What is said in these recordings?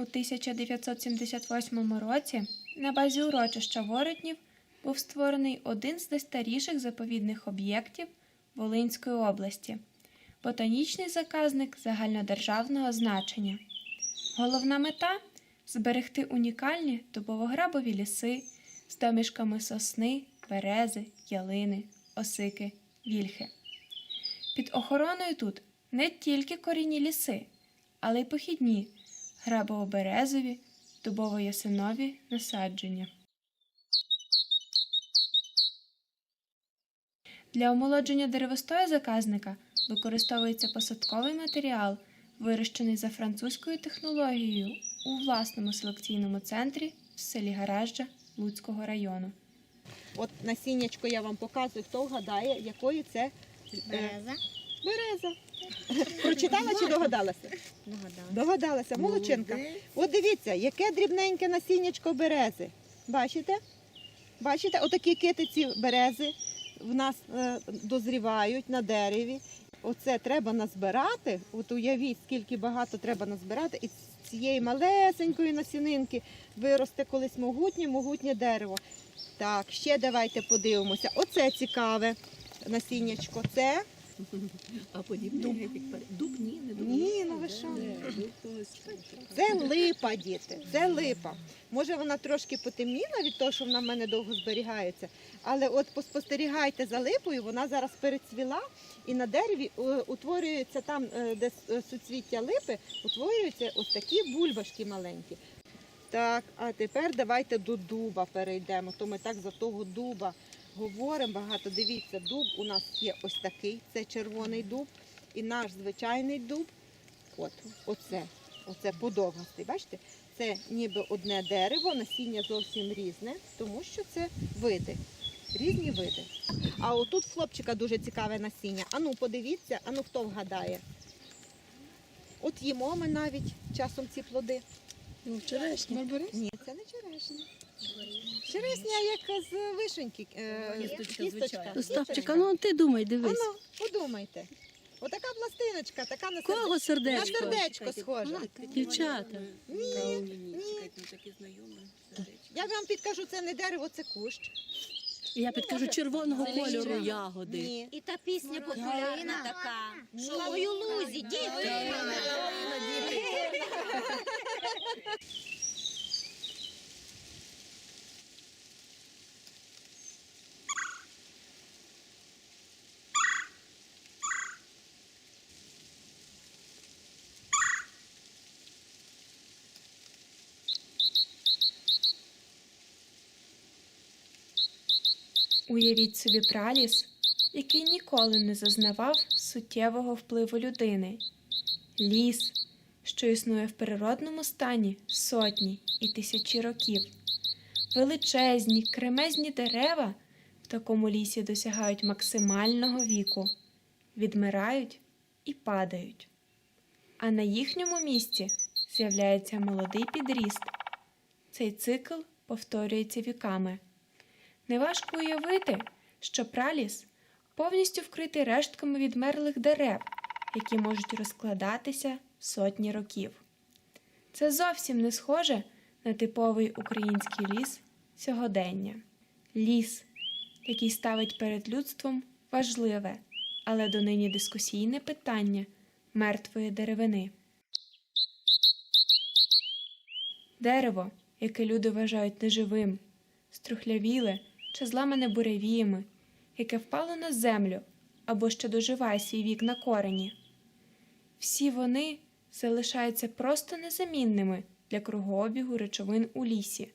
У 1978 році на базі урочища Воротнів був створений один з найстаріших заповідних об'єктів Волинської області ботанічний заказник загальнодержавного значення. Головна мета зберегти унікальні дубовограбові ліси з домішками сосни, берези, ялини, осики, вільхи. Під охороною тут не тільки корінні ліси, але й похідні грабово-березові, дубово-ясинові насадження. Для омолодження деревостою заказника використовується посадковий матеріал, вирощений за французькою технологією у власному селекційному центрі в селі Гаражджа Луцького району. От насіннячко я вам показую, хто вгадає, якої це е, Береза. Береза. Прочитала чи догадалася? Догадала. Догадалася, молодчинка. От дивіться, яке дрібненьке насіннячко берези. Бачите? Бачите, отакі китиці берези в нас е, дозрівають на дереві. Оце треба назбирати. От уявіть, скільки багато треба назбирати, і з цієї малесенької насінинки виросте колись могутнє, могутнє дерево. Так, ще давайте подивимося. Оце цікаве насіннячко. Це А подібне дуб. дуб ні, не дуб. Ні, ну ви що? Ось. Це липа, діти. Це липа. Може вона трошки потемніла від того, що вона в мене довго зберігається. Але от поспостерігайте за липою, вона зараз перецвіла і на дереві е, утворюються там, е, де с- е, суцвіття липи, утворюються ось такі бульбашки маленькі. Так, а тепер давайте до дуба перейдемо. То ми так за того дуба говоримо багато. Дивіться, дуб у нас є ось такий, це червоний дуб, і наш звичайний дуб. От, оце, оце подовгастий. Бачите? Це ніби одне дерево, насіння зовсім різне, тому що це види, різні види. А отут хлопчика дуже цікаве насіння. Ану, подивіться, ану хто вгадає. От їмо ми навіть часом ці плоди. Ну, черешня. Ні, це не черешня. Черешня як з вишеньки. е, Кісточка ну ти думай, дивись. Ану, подумайте. Отака пластиночка, така на, Кого серде... на сердечко? сердечко схожа. Дівчата. Ні, Ні, ну сердечко. Я вам підкажу, це не дерево, це кущ. Я підкажу червоного кольору ягоди. Ні. І та пісня популярна така. Що ой у лузі, дітки. Уявіть собі праліс, який ніколи не зазнавав суттєвого впливу людини. Ліс, що існує в природному стані сотні і тисячі років. Величезні, кремезні дерева в такому лісі досягають максимального віку, відмирають і падають. А на їхньому місці з'являється молодий підріст. Цей цикл повторюється віками. Неважко уявити, що праліс повністю вкритий рештками відмерлих дерев, які можуть розкладатися сотні років. Це зовсім не схоже на типовий український ліс сьогодення. Ліс, який ставить перед людством важливе, але донині дискусійне питання мертвої деревини. Дерево, яке люди вважають неживим, струхлявіле чи зламане буревіями, яке впало на землю або ще доживає свій вік на корені. Всі вони залишаються просто незамінними для кругообігу речовин у лісі,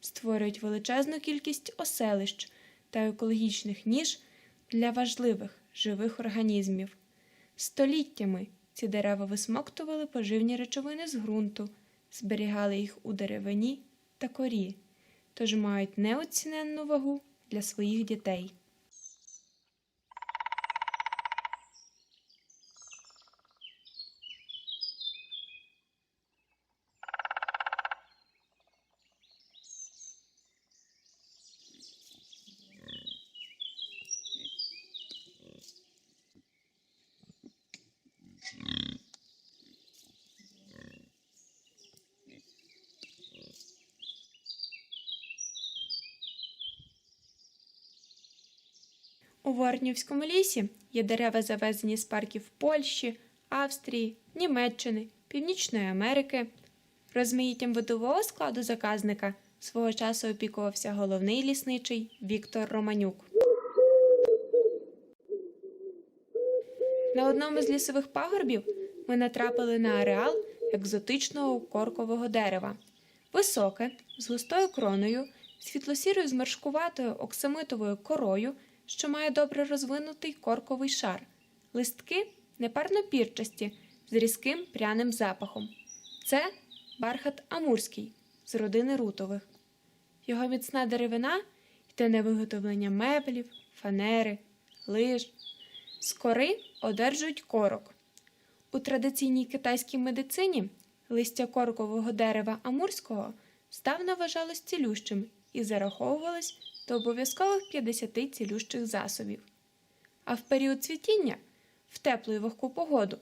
створюють величезну кількість оселищ та екологічних ніж для важливих живих організмів. Століттями ці дерева висмоктували поживні речовини з ґрунту, зберігали їх у деревині та корі, тож мають неоціненну вагу для своїх дітей. У Ворнівському лісі є дерева, завезені з парків Польщі, Австрії, Німеччини, Північної Америки. Розмаїттям видового складу заказника свого часу опікувався головний лісничий Віктор Романюк. На одному з лісових пагорбів ми натрапили на ареал екзотичного коркового дерева. Високе, з густою кроною, світло-сірою зморшкуватою оксамитовою корою, що має добре розвинутий корковий шар, листки непарнопірчасті з різким пряним запахом. Це бархат амурський з родини рутових. Його міцна деревина йде на виготовлення меблів, фанери, лиж. З кори одержують корок. У традиційній китайській медицині листя коркового дерева амурського здавна вважалось цілющим і зараховувалось до обов'язкових 50 цілющих засобів. А в період цвітіння, в теплу і вогку погоду,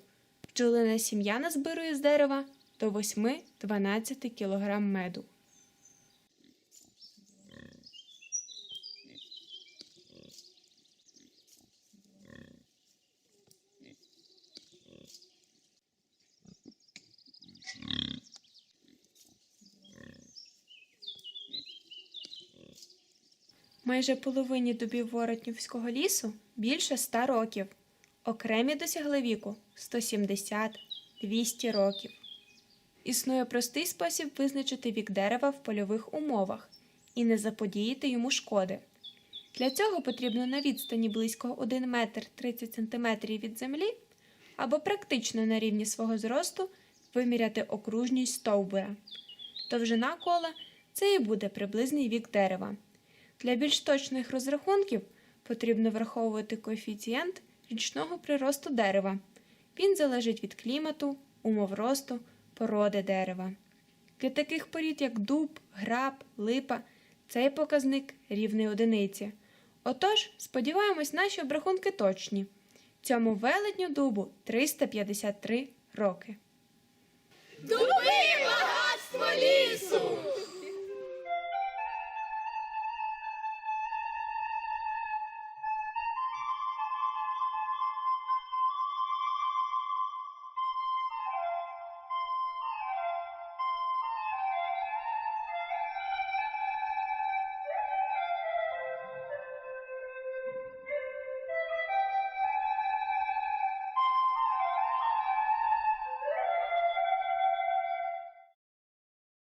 бджолина сім'я назбирує з дерева до 8-12 кг меду. Майже половині дубів Воротнівського лісу більше 100 років. Окремі досягли віку 170-200 років. Існує простий спосіб визначити вік дерева в польових умовах і не заподіяти йому шкоди. Для цього потрібно на відстані близько 1 метр 30 см від землі або практично на рівні свого зросту виміряти окружність стовбура. Довжина кола це і буде приблизний вік дерева. Для більш точних розрахунків потрібно враховувати коефіцієнт річного приросту дерева. Він залежить від клімату, умов росту, породи дерева. Для таких порід, як дуб, граб, липа, цей показник рівний одиниці. Отож, сподіваємось, наші обрахунки точні. Цьому велетню дубу 353 роки. Лісу!